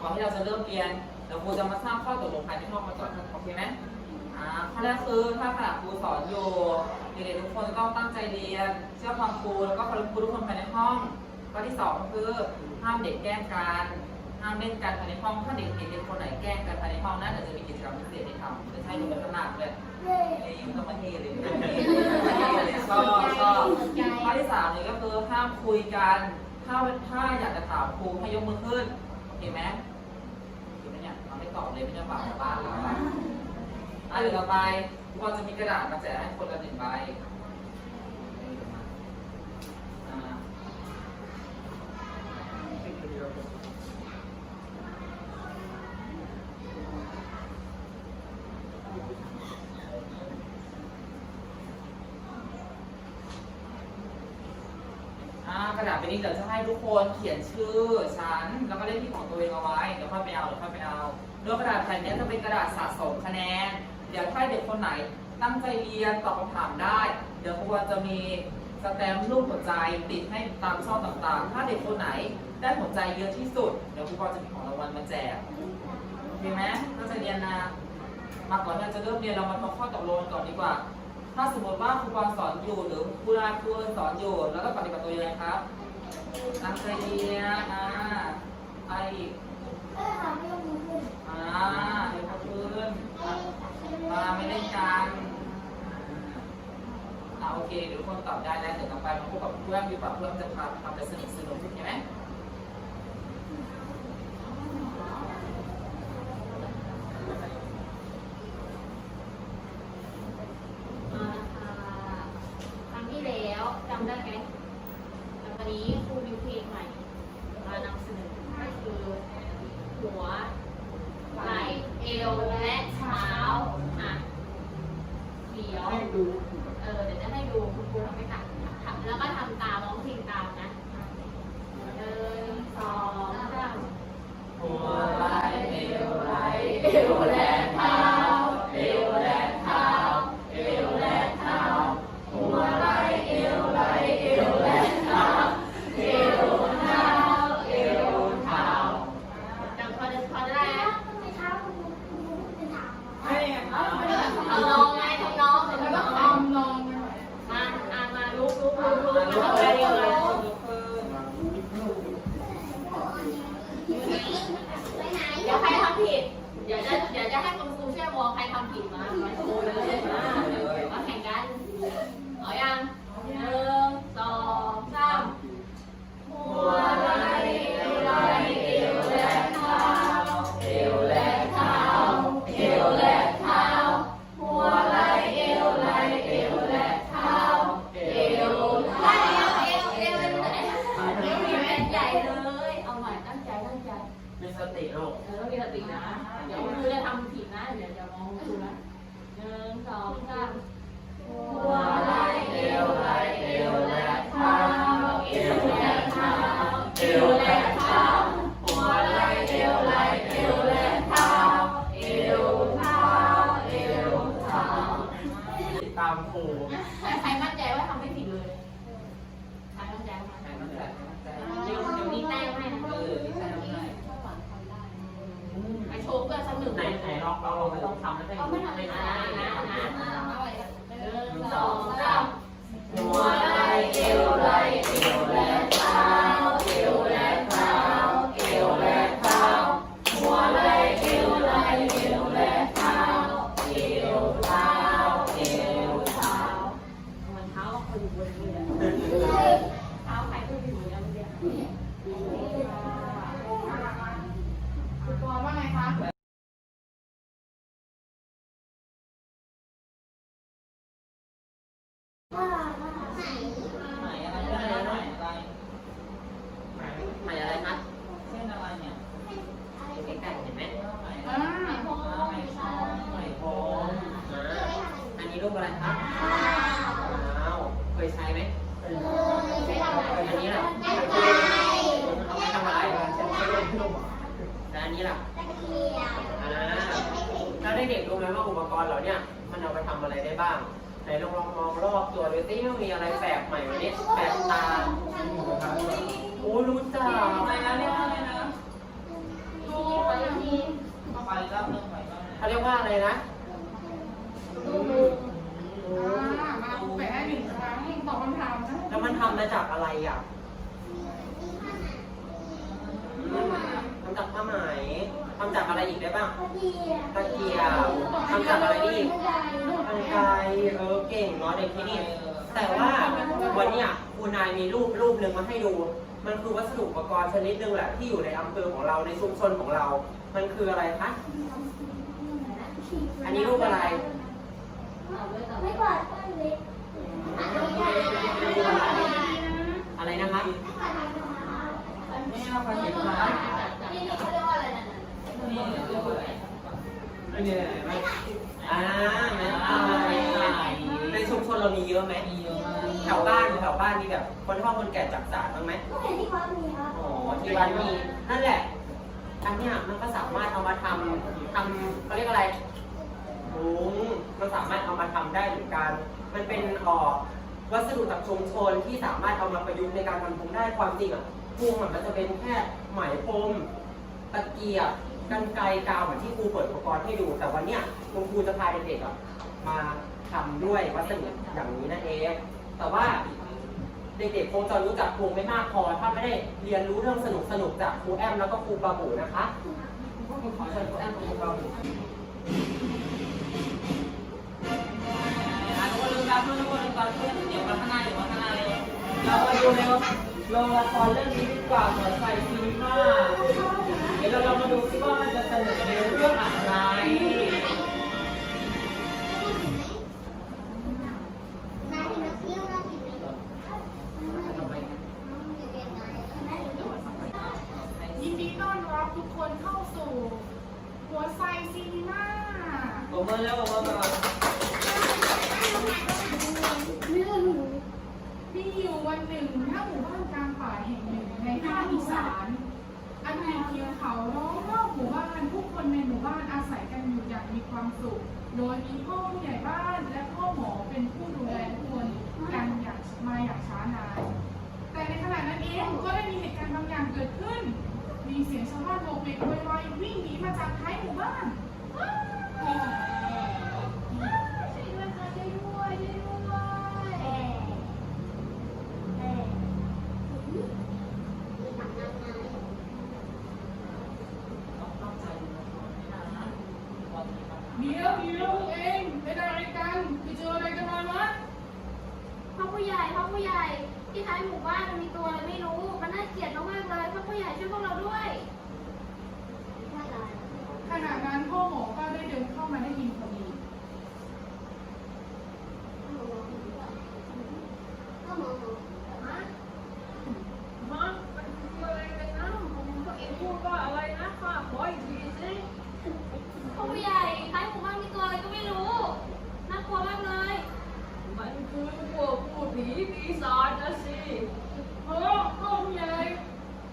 ก่อนที่เราจะเริ่มเรียนเดี๋ยวครูจะมาสร้างข้อตกลงภายในห้องมาก่อนโอเคไหมอ่าข้อแรกคือถ้าขณะครูสอนอยู่เด็กๆทุกคนต้องตั้งใจเรียน เชื่อฟังครูแล้วก็เคารพครูทุกคนภายในห้องข้อที่สองคือห้ามเด็กแกล้งกันห้ามเล่นกันภายในห้องถ้าเด็กเด็กๆคนไหนแกล้งกันภายในห้องนั้นเดี๋ยวจะมีกิจกรรมพิเศษให้ทำจะใช้ดูเป็นขนาดเลยเอ้ยต้องมาเทเลยมาเทเลยชอบชอข้อที่สามเนี่ยก็คือห้ามคุยกันถ้าถ้าอยากจะถามครูให้ยกมือขึ้น โอเคไหมโอเคไหมเนี่ยเราไม่ตอบเลยไม่จะฝากกลับบ้านแล้วอะอะเดี๋ยวต่อไปครูจะมีกระดาษมาแจกให้คนละหนึ่งใบกระดาษใบนี้เดี๋ยวจะให้ทุกคนเขียนชื่อ ชั้น แล้วก็เลขที่ของ ตัวเองเอาไว้เดี๋ยวค่อยไปเอาเดี๋ยวค่อยไปเอาโดยกระดาษแผ่นนี้จะเป็นกระดาษสะสมคะแนน เดี๋ยวถ้าเด็กคนไหนตั้งใจเรียนตอบคำถามได้ เดี๋ยวครูจะมีสแตมป์รูปหัวใจติดให้ตามช่องต่างๆ ถ้าเด็กคนไหนได้หัวใจเยอะที่สุด เดี๋ยวครูจะมีของรางวัลมาแจกโอเคไหมตั้งใจเรียนนะมาก่อนที่เราจะเริ่มเรียนเรามาทำข้อตกลงก่อนดีกว่า ถ้าสมมติว่าครูกรสอนอยู่หรือครูราครูเอิญสอนอยู่แล้วก็ปฏิบัติตัวยังไงครับตั้งใจเรียนอ่าอะ ไรอีกอ่าเดี๋ยวเขาคืนมาไม่ได้กันอ่าโอเคเดี๋ยวคนตอบได้แล้วเดี๋ยวต่อไปมาพบกับเพื่อนดีกว่าเพื่อนจะพาทำไปสนุกสนุกใช่ไหม มาค่ะครั้งที่แล้วจำได้ไหมแต่วันนี้ครูมีเพลงใหม่ มานำเสนอก็คือหัวไหล่เอวและเท้าอะเดู เออเดี๋ยวจะให้ดูคุณครูทำไม่ตัดทำแล้วก็ทำตามร้องเพลงตามนะหนึ่งสองสามหัวไหล่เอวไหล่เอวและเท้าเอวและเท้าเอวและเท้าหัวไหล่เอวไหล่เอวและเท้าเอวเท้าเอวเท้า จำพอจะพอจะได้ไหม ให้เอา ทำนองไงทำนองทำนองทำนองมาอ่านมาลุกลุกลุกลุก ลุ ลุ ก ก ขึ้น เร็วเลย ลุกขึ้น เดี๋ยวใครทำผิด เดี๋ยว จะให้คุณครูช่วยมองใครทำผิดมา รู้จักอะไรนะเรียกว่าอะไรนะลูว่าอะไรนะลูกมุมอ่ามาแปะให้หนึ่งครั้งตอบคำถามนะแล้วมันทำมาจากอะไรอะอืมทำจากผ้าไหมทำจากอะไรอีกได้บ้างตะเกียบทำจากอะไรอีกกันไกรเออเก่งเนาะเด็กที่นี่แต่ว่าวันเนี้ยครูนายมีรูปรูปหนึ่งมาให้ดู มันคือวัสดุอุปกรณ์ชนิดหนึ่งแหละที่อยู่ในอำเภอของเราในชุมชนของเรา มันคืออะไรคะ อันนี้รูปอะไร ไม่กวาดอะไรนะคะ ไม่เอาไปเห็นมา นี่เขาเรียกว่าอะไรนั่น นี่เรียกว่าอะไรไม่เนี่ยไม่ อ่าแม่ตายในชุมชนเรามีเยอะไหม มีเยอะมาก แถวบ้านแถวบ้านมีแบบ คนเฒ่าคนแก่จักสารบ้างไหมอ๋อที่บ้านมีนั่นแหละ อันเนี้ยมันก็สามารถเอามาทำทำเขาเรียกอะไรถุงมันสามารถเอามาทำได้เหมือนกัน มันเป็นเอ่อวัสดุจากชุมชนที่สามารถเอามาประยุกต์ในการทำพุงได้ความจริงอะพุงอะมันจะเป็นแค่ไหมพรม ตะเกียบกันไกรกาวเหมือนที่ครูเปิดอุปกรณ์ให้ดู แต่วันเนี้ยคุณครูจะพาเด็กๆอะมาทำด้วยวัสดุอย่างนี้นั่นเอง แต่ว่า เด็กๆคงจะรู้จักครูไม่มากพอ ถ้าไม่ได้เรียนรู้เรื่องสนุกสนุกๆจากครูแอมแล้วก็ครูปาบูนะคะพวกคุณขอเชิญคุณแอมกับคุณเบาหน่อยอะทุกคนลืมตาเพื่อนทุกคนลืมตาเพื่อนเดี๋ยวมาข้างหน้าเดี๋ยวมาข้างหน้าเลยเรามาดูในโรงละครเรื่องนี้ดีกว่าเหมือนไฟซีนีมาเดี๋ยวเราลองมาดูซิว่ามันจะเสนอในเรื่องอะไร เมื่อแล้วผมเมื่อก่อนมีอยู่วันหนึ่งณหมู่บ้านกลางป่าแห่งหนึ่งในภาคอีสานอันมีเพียงเขาล้อมรอบหมู่บ้านผู้คนในหมู่บ้านอาศัยกันอยู่อย่างมีความสุข โดยมีพ่อผู้ใหญ่บ้านและพ่อหมอเป็นผู้ดูแลทุกคนกันอย่างมาอย่างช้านาน แต่ในขณะนั้นเองก็ได้มีเหตุการณ์บางอย่างเกิดขึ้น มีเสียงชาวบ้านโบกเบกโวยวายวิ่งหนีมาจากท้ายหมู่บ้าน เดี๋ยวเดี๋ยวพวกเองเป็นอะไรกันไปเจออะไรกันมาวะพ่อผู้ใหญ่พ่อผู้ใหญ่ที่ท้ายหมู่บ้านมันมีตัวอะไรไม่รู้ มันน่าเกลียดมากๆเลยพ่อผู้ใหญ่ช่วยพวกเราด้วย ขณะนั้นพ่อหมอก็ได้เดินเข้ามาได้ยินพอดี มันมันคืออะไรกันนะพวกเองพูดว่าอะไรนะข้าขออีกทีสิ พ่อผู้ใหญ่ท้ายหมู่บ้านมีตัวอะไรก็ไม่รู้ น่ากลัวมากเลย มันคือพวกพูดผีปีศาจนะสิ เออพ่อผู้ใหญ่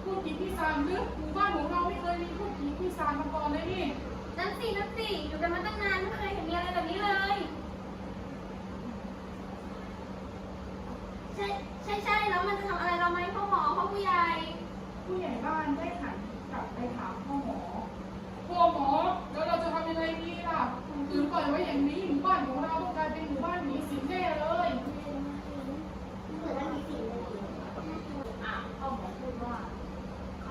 พูดผีปี ศาจหรือหมู่บ้านของเราไม่เคยมีพูดผีปีศาจมาก่อนเลยนี่นั่นสินั่นสิอยู่กันมาตั้งนานไม่เคยเห็นมีอะไรแบบนี้เลย ใช่ใช่ใช่แล้วมันจะทำอะไรเราไหมพ่อหมอพ่อผู้ใหญ่ ผู้ใหญ่บ้านได้หันกลับไปถามพ่อหมอพ่อหมอแล้วเราจะทำยังไงดีล่ะคือปล่อยไว้อย่างนี้หมู่บ้านของเราต้องกลายเป็นหมู่บ้านหนีสินแน่เลย อะพ่อหมอพูดว่า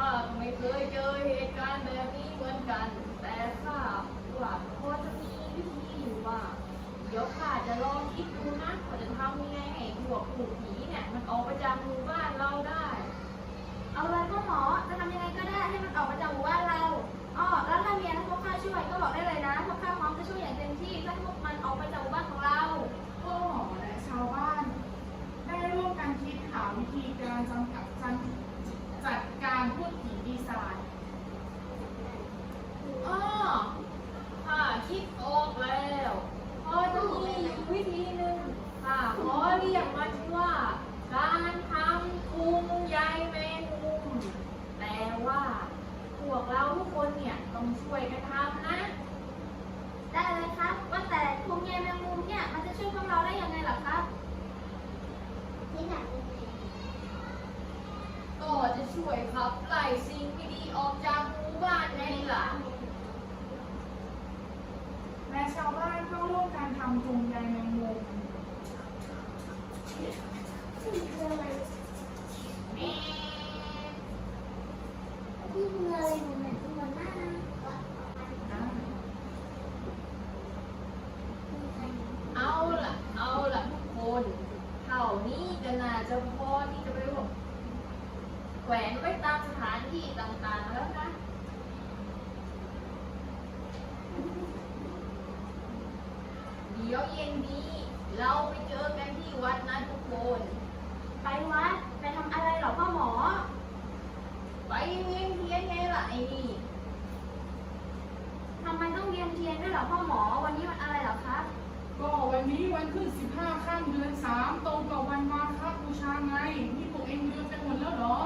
ข้าไม่เคยเจอเหตุการณ์แบบนี้เหมือนกัน แต่ข้าว่าพอจะมีวิธีอยู่ว่า เดี๋ยวข้าจะลองคิดดูนะว่าจะทำยังไงให้พวกผูกผีเนี่ยมันออกไปจากหมู่บ้านเราเลยพ่อหมอจะทำยังไงก็ได้ให้มันออกมาจากหมู่บ้านเราอ๋อแล้วถ้ามีอะไรพวกข้าช่วยก็บอกได้เลยนะพวกข้าพร้อมจะช่วยอย่างเต็มที่ถ้าพวกมันออกไปจากหมู่บ้านของเรา พ่อหมอและชาวบ้าน ได้ร่วมกันคิดหาวิธีการจำกัดจันจัดการพูดผีปีศาจ อ้อข้าคิดออกแล้วพอจะมีอยู่วิธีหนึ่งข้าขอเรียกมันว่า การทำคุงใยแมงมุม แต่ว่าพวกเราทุกคนเนี่ยต้องช่วยกันทำนะ ได้เลยครับ ว่าแต่คุงใยแมงมุมเนี่ยมันจะช่วยพวกเราได้ยังไงล่ะครับ ก็จะ ช่วยขับไล่สิ่งไม่ดีออกจากหมู่บ้านไงล่ะอและชาวบ้านเข้าร่วมการทำกรุงใยแมงมุมแม่ เอาล่ะ เอาล่ะทุกคนเท่านี้ก็น่าจะพอที่จะไปรวมแขวนไว้ตามสถานที่ต่างๆแล้วนะ เดี๋ยวเย็นนี้ เราไปเจอกันที่วัดนะทุกคน ไปวัดไปทำอะไรเหรอพ่อหมอ ไปเวียนเทียนไงล่ะไอ้นี่ทำไมต้องเรียนเทียนด้วยเหรอพ่อหมอ วันนี้วันอะไรเหรอคะก็วันนี้วันขึ้น15ข้ามเดือน3ตรงกับวันมาฆบูชาไงนี่พวกเองลืมไปหมดแล้วเหรอ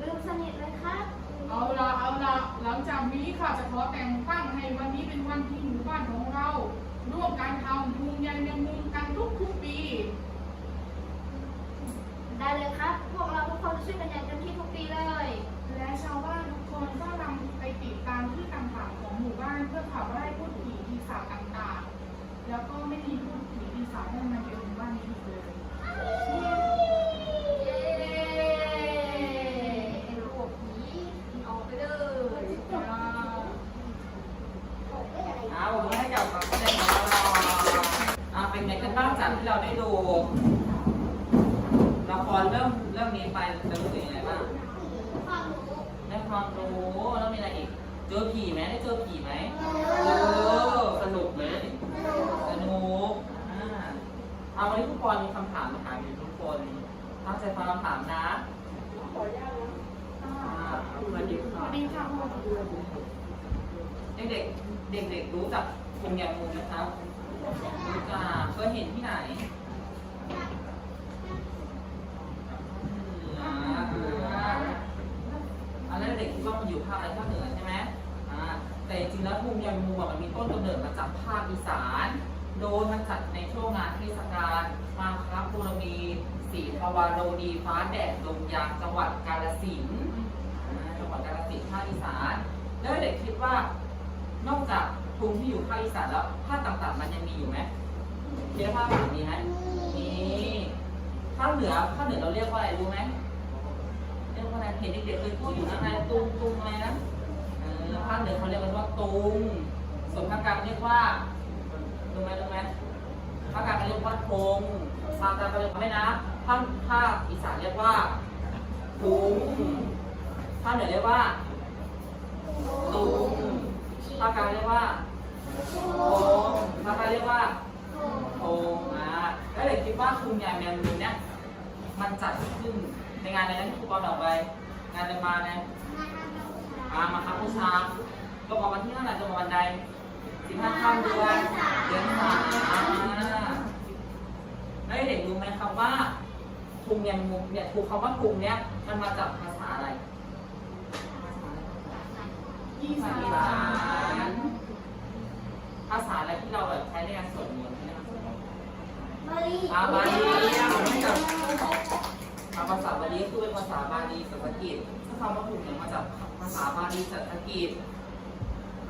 ลืมสนิทเลยครับ เอาละเอาละหลังจากนี้ข้าจะขอแต่งตั้งให้วันนี้เป็นวันที่หมู่บ้านของเรา ร่วมการทำภูมิใยแมงมุมกันทุกทุกๆปี ได้เลยครับ พวกเราทุกคนช่วยกันอย่างเต็มที่ทุกปีเลย และชาวบ้านทุกคนก็นำไปติดตามที่ต่างๆของหมู่บ้านเพื่อขับไล่พูดผีปีศาจต่างๆ แล้วก็ไม่มีพูดผีปีศาจให้มาอยู่หมู่บ้านนี้อีกเลย เย้ไอ้พวกผีออกไปเลย เอาผมให้กับนักแสดงของเราอ่าเป็นไงกันบ้างจากที่เราได้ดูละครเรื่องเรื่องนี้ไปจะรู้สึกยังไงบ้างได้ความรู้แล้วมีอะไรอีก เจอผีไหมได้เจอผีไหมเออสนุกไหมสนุกอ่าเอาวันนี้ทุกคนมีคำถามมาถามอยู่ทุกคนตั้งใจฟังคำถามนะอ่าสวัสดี ส ค่ะ วัสดีค่ะพ่อ เด็กๆเด็กๆรู้จักคุงยางมุมไหมครับรู้จักเคยเห็นที่ไหนอันนั้นเด็กคิดว่ามันอยู่ภาคอะไรภาคเหนือใช่ไหมอ่าแต่จริงแล้วคุงยางมุมอะมันมีต้นกำเนิดมาจากภาคอีสาน โดยมันจัดในช่วงงานเทศกาลมาครับบูรมีสีภาวาโรดีฟ้าแดดลมยางจังหวัดกาฬสินธุ์จังหวัดกาฬสินธุ์ภาคอีสาน แล้วเด็กคิดว่า นอกจากทุงที่อยู่ภาคอีสานแล้วภาคต่างๆ มันยังมีอยู่ไหมเรียกภาคอื่นมีไหมมีภาคเหนือภาคเหนือเราเรียกว่าอะไรรู้ไหมเรียกว่าอะไรเห็นเด็กๆเคยพูดอยู่นะอะไรตุงตุงอะไรนะภาคเหนือเขาเรียกกันว่าตุงส่วนภาคกลางเรียกว่ารู้ไหมรู้ไหมภาคกลางเรียกว่าทงภาคกลางเขาเรียกว่าไม่นะภาคภาคอีสานเรียกว่าทุงภาคเหนือเรียกว่าตุง ภาคกลางเรียกว่าโอมภาคกลางเรียกว่าโอมอ่าแล้วเด็กคิดว่าคุมยายแมวมุมเนี่ยมันจัดขึ้นในงานในนั้นที่ครูปอนบอกไป งานจะมาในอ่ามาครับผู้ชาก็บอกวันที่เท่าไหร่จะมาวันใดสิบห้าค่ำเดือนเดือนสามอ่าแล้วเด็กรู้ไหมครับว่าคุมยายแมวมุมเนี่ยครูคำว่าคุมเนี่ยมันมาจากภาษาอะไร อีสาภาษาอีสานนภาษาอะไรที่เราแบบใช้ในการสวดมนต์ใช่ไหมครับอาบาลีอะไม่กับอ่าภาษาบาลีก็คือเป็นภาษาบาลีสันสกฤตถ้าคำว่าถูกเนี่ยมาจากภาษาบาลีสันสกฤต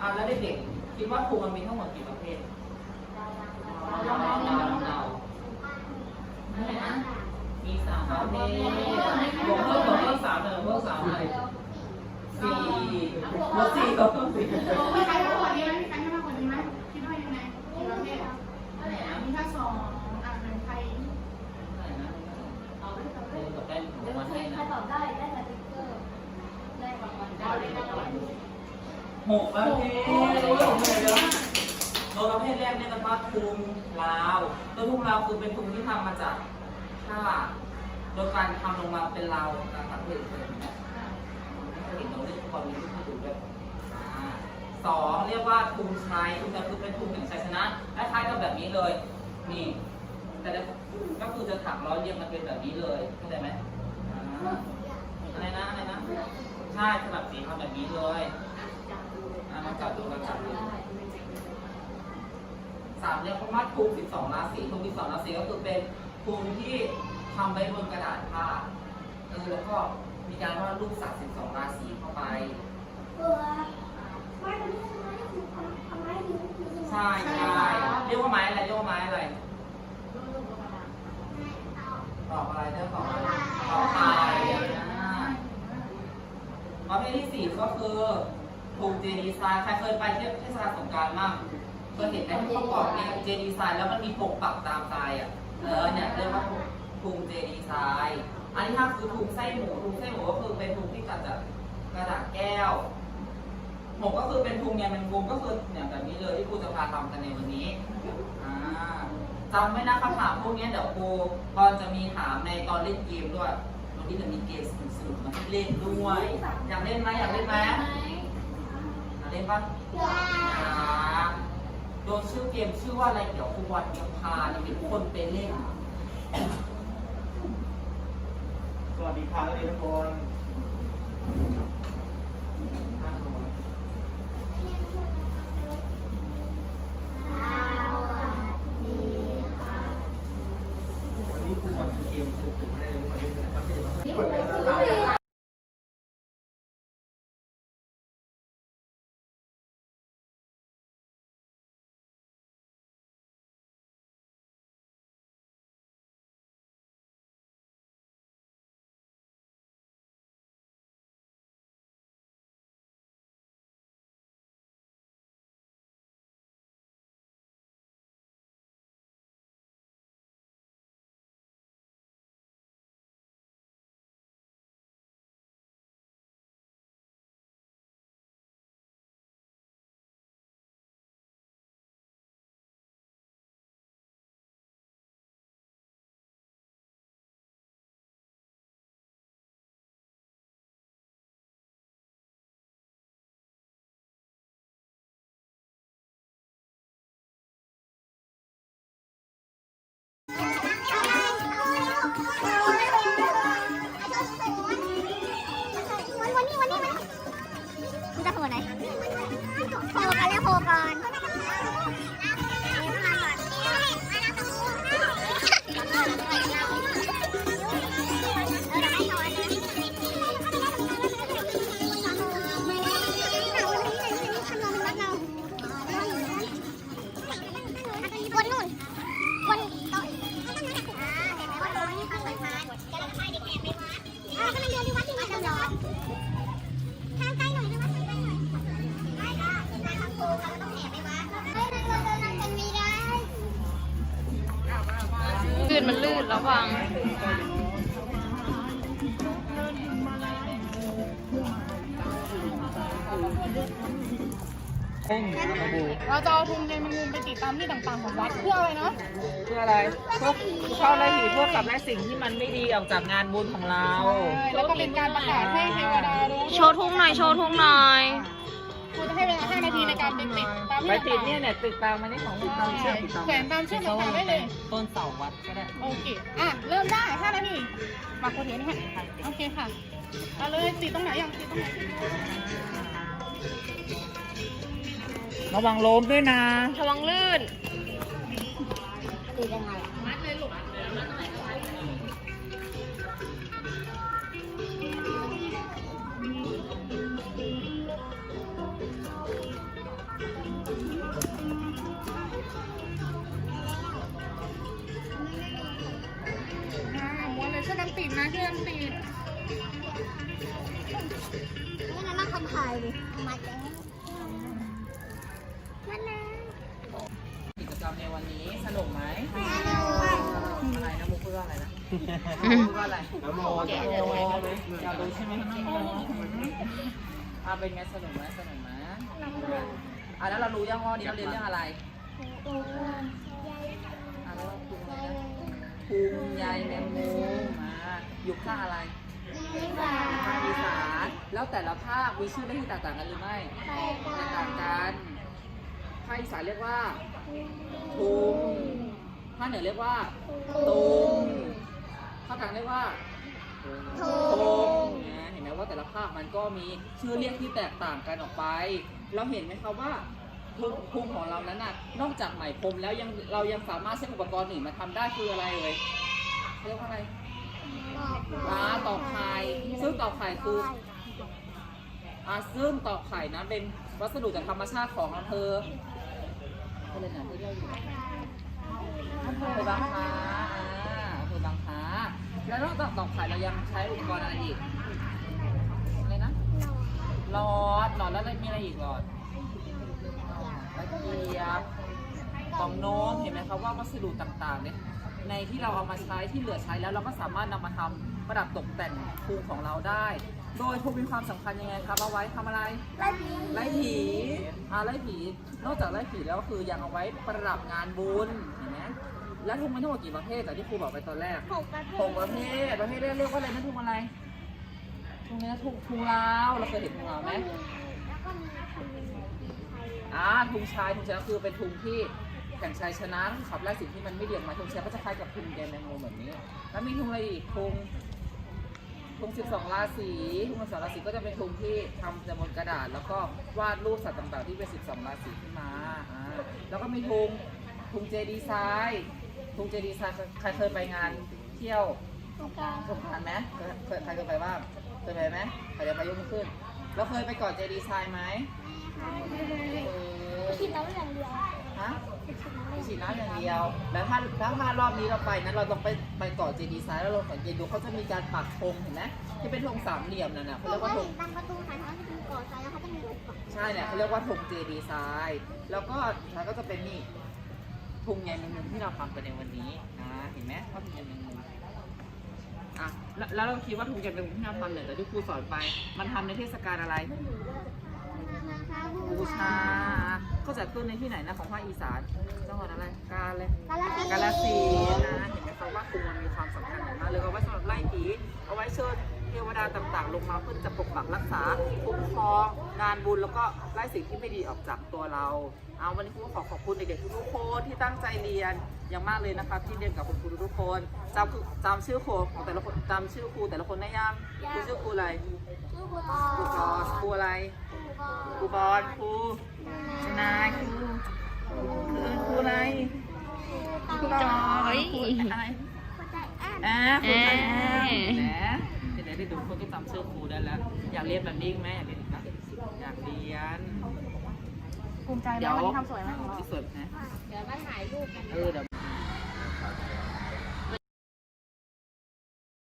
อ่าแล้วเด็กๆคิดว่าครูมันมีทั้งหมดกี่ประเภทดาวดาวดาวดาวนั่นแหละนะมีสามประเภทบวกเพิ่มบวกเพิ่มสามเลยบวกสามเลย สี่บสี่ก็เพิ่มสี่มีใครมากกว่านี้ไหมมีใครมากกว่านี้ไหมคิดว่ายังไงกี่ประเภทมีแค่สองอะเป็นใครเอาไทำเอบได้ของรางวัลให้ใคระตอบได้ได้สติ๊กเกอร์ได้รางวัลได้รางวัลหกประเภทโดยประเภทแรกเนี่ยกันว่าทุงลาวโดยทุงลาวคือเป็นทุงที่ทำมาจากผ้าโดยการทำลงมาเป็นลาวการตัดเล็เลยน เราเล่นบอลนี้ที่ดูด้วยสองเรียกว่าทุงชัยทุงชัยคือเป็นทุงแห่งชัยชนะคล้ายๆกับแบบนี้เลย นี่ แต่ก็คือจะถักร้อยเรียงมันเป็นแบบนี้เลยเข้าใจไหมอะไรนะอะไรนะใช่สลับสีทำแบบนี้เลยมาจับดูมาจับดูสามเนี่ยเขาว่าทุง12ราศีทุง12ราศีก็คือเป็นทุงที่ทำไว้บนกระดาษผ้าเออแล้วก็ มีการวาดรูปสัตว์12ราศีเข้าไปไม่เป็นไรทำไมถึงทำไมถึงใช่ใช่เรียกว่าไม้อะไรเรียกว่าไม้อะไรตอบอะไรเรื่องตอบอะไรตอบไทยอ่าประเภทที่สี่ก็คือถูกเจดีไซน์ใครเคยไปเที่ยวเทศกาลสงกรารบ้างเคยเห็นไหมที่เขาบอกเนี่ยเจดีไซน์แล้วมันมีปกปักตามทรายอะเออเนี่ยเรียกว่าทุงเจดีไซน์ อันที่ห้าคือทุงไส้หมูทุงไส้หมูก็คือเป็นทุงที่จัดจากกระดาษแก้วหมกก็คือเป็นทุงเนี่ยมันวงก็คือเนี่ยแบบนี้เลยที่ครูจะพาทำกันในวันนี้อ่าจำไว้นะคำถามพวกนี้เดี๋ยวครูตอนจะมีถามในตอนเล่นเกมด้วยวันนี้จะมีเกมสนุกๆมาให้เล่นด้วยอยากเล่นไหมอยากเล่นไหมอยากเล่นปะอ่าโดนชื่อเกมชื่อว่าอะไรเดี๋ยวครูวันจะพาเด็กๆทุกคนไปเล่น วัสดีครับนักเรียนทุกคน มันลื่นระวังเราจะเอาทุนในมันงูไปติดตามที่ต่างๆของวัดเพื่ออะไรเนาะเพื่ออะไรเพื่อเข้าไล่ผีเพื่อกลับไล่สิ่งที่มันไม่ดีออกจากงานบุญของเราแล้วก็เป็นการประกาศให้เทวดารู้ โชว์ทุ่งหน่อย โชว์ทุ่งหน่อยครูจะให้ เวลา5นาทีในการไปติดตามไปที่ติดเนี่ยเนี่ยติดตามมานี่ของติดตามเชือกติดตาม แขวนตามเชือกต่างๆได้เลย ต้นเสาวัดก็ได้โอเค อะ เริ่มได้5นาทีฝากคนเดียวนี่ฮะโอเคค่ะ เอาเลยติดตรงไหนอย่างติดตรงไหนระวังล้มด้วยนะ ระวังลื่นติดยังไงอะ นติดนะช่วยกันติดนี่นั่นนั่งคำพายดิมาจังมันนะกิจกรรมในวันนี้สนุกไหมอะไรนะมุกพูดว่าอะไรนะพูดว่าอะไรน้ำโมแกะเลยอยากรู้ใช่ไหมคะน้องๆอะเป็นไงสนุกไหมสนุกไหมอะแล้วเรารู้ยังว่าวันนี้เราเรียนเรื่องอะไรอะแล้วเราคุยอะไรนะภูมิใยแมงมุม มาอยู่ภาคอะไรภาคอีสานแล้วแต่ละภาคมีชื่อเรียกที่แตกต่างกันหรือไม่แตกต่างกันภาคอีสานเรียกว่าทุมภาคเหนือเรียกว่าตุมภาคกลางเรียกว่าโถโทงนะเห็นไหมว่าแต่ละภาคมันก็มีชื่อเรียกที่แตกต่างกันออกไป เราเห็นไหมครับว่าภูมิภูมิของเรานั้นน่ะนอกจากไหมพรมแล้วยังเรายังสามารถใช้อุปกรณ์อื่นมาทำได้คืออะไรเลยเขาเรียกว่าอะไร ปลาตอกไข่ซึ่งตอกไข่คืออ่าซึ่งตอกไข่นะเป็นวัสดุจากธรรมชาติของอำเภออะไรนะที่เราอยู่อำเภอบางคาอ่าอำเภอบางคาแล้วนอกจากดอกไผ่เรายังใช้อุปกรณ์อะไรอีกอะไรนะหลอดหลอดแล้วมีอะไรอีกหลอดตะเกียบกล่องโน้มเห็นไหมครับว่าวัสดุต่างๆเนี่ย ในที่เราเอามาใช้ที่เหลือใช้แล้วเราก็สามารถนำมาทำประดับตกแต่งภูมิของเราได้ โดยภูมิมีความสำคัญยังไงครับเอาไว้ทำอะไรไล่ผีอ่าไล่ผี นอกจากไล่ผีแล้วคือยังเอาไว้ประดับงานบุญเห็นไหมแล้วทุงมันทั้งหมดกี่ประเภทแต่ที่ครูบอกไปตอนแรกหกประเภหทกประเภทประเภทแรกเรียกว่าอะไรนะทุงอะไรทุงนี้นะทุงทุงลาวเราเคยเห็นทุงลาวไหมแล้วก็มีทุนปีไทยอ่าทุงชายทุงชายก็คือเป็นทุงที่ แข่งชัยชนะขับไล่สิ่งที่มันไม่เดี่ยงมาทุงชายก็จะคล้ายกับทุงแกนแมงมุมแบบนี้ แล้วมีทุงอะไรอีกทุงทุง12ราศีทุง12ราศีก็จะเป็นทุงที่ทำจากบนกระดาษ แล้วก็วาดรูปสัตว์ต่างๆที่เป็น12ราศีขึ้นมาอ่าแล้วก็มีทุงทุงเจดีไซน์ทุงเจดีไซน์ใครเคยไปงานเที่ยวตรงกลางสงกรานต์ไหมเคยเคยใครเคยไปบ้างเคยไปไหมใครจะไปยกมือขึ้น แล้วเคยไปเกาะเจดีไซน์ไหมเออคิดแล้วอย่างเดียว ฮะคิดแล้วอย่างเดียวฉีดน้ำอย่างเดียว แล้วถ้าถ้าถ้ารอบนี้เราไปนั้นเราต้องไปไปเกาะเจดีไซน์แล้วเราสังเกตดูเขาจะมีการปักธงเห็นไหมที่เป็นธงสามเหลี่ยมนั่นน่ะเขาผเรียมกว่าก็ธเห็งนตามประตูค่ะเขาจะมีก่อทรายแล้วเขาจะมีอุปกรณ์ใช่เนี่ยเขาเรียกว่าธงเจดีไซน์แล้วก็แล้วก็จะเป็นนี่ธงใหญ่แมงมุมที่เราทำกันในวันนี้นะเห็นไหมว่าธงใหญ่แมงมุมอะแล้วแล้วเราคิดว่าธงใหญ่แมงมุมที่เราทำเนี่ยแต่ที่ครูสอนไป มันทำในเทศกาลอะไรนะคะ บูชา ก็จะขึ้นในที่ไหนนะของภาคอีสานจังหวัดอะไรกาฬเลยกาลสินธุ์กาลสินธุ์นะเห็นไหมคะว่าคุณมันมีความสำคัญอย่างมากเลยเอาไว้สำหรับไล่ผีเอาไว้เชิญเทวดาต่างๆ ลงมาเพื่อจะปกปักรักษาคุ้มครองงานบุญแล้วก็ไล่สิ่งที่ไม่ดีออกจากตัวเรา เอาวันนี้ครูก็ขอขอบคุณเด็กๆทุกๆคนที่ตั้งใจเรียนอย่างมากเลยนะคะที่เรียนกับคุณครูทุกๆคนจำคือจำชื่อครูของแต่ละคนจำชื่อครูแต่ละคนได้ยังครูชื่อครูอะไรชื่อ ครูครูกอครูอะไรครูบอลครูนายครูคือครูอะไรครูจอยครูอะไรอ่าครูไทยนะเดี๋ยวได้ดูคนก็จำชื่อครูได้แล้ว อยากเรียนแบบนี้ไหมอยากเรียนอีกไหมอยากเรียนภูมิใจไหมเดี๋ยววันนี้ทำสวยไหมของเราที่สุดนะเดี๋ยวมาถ่ายรูปกันเออเดี๋ยว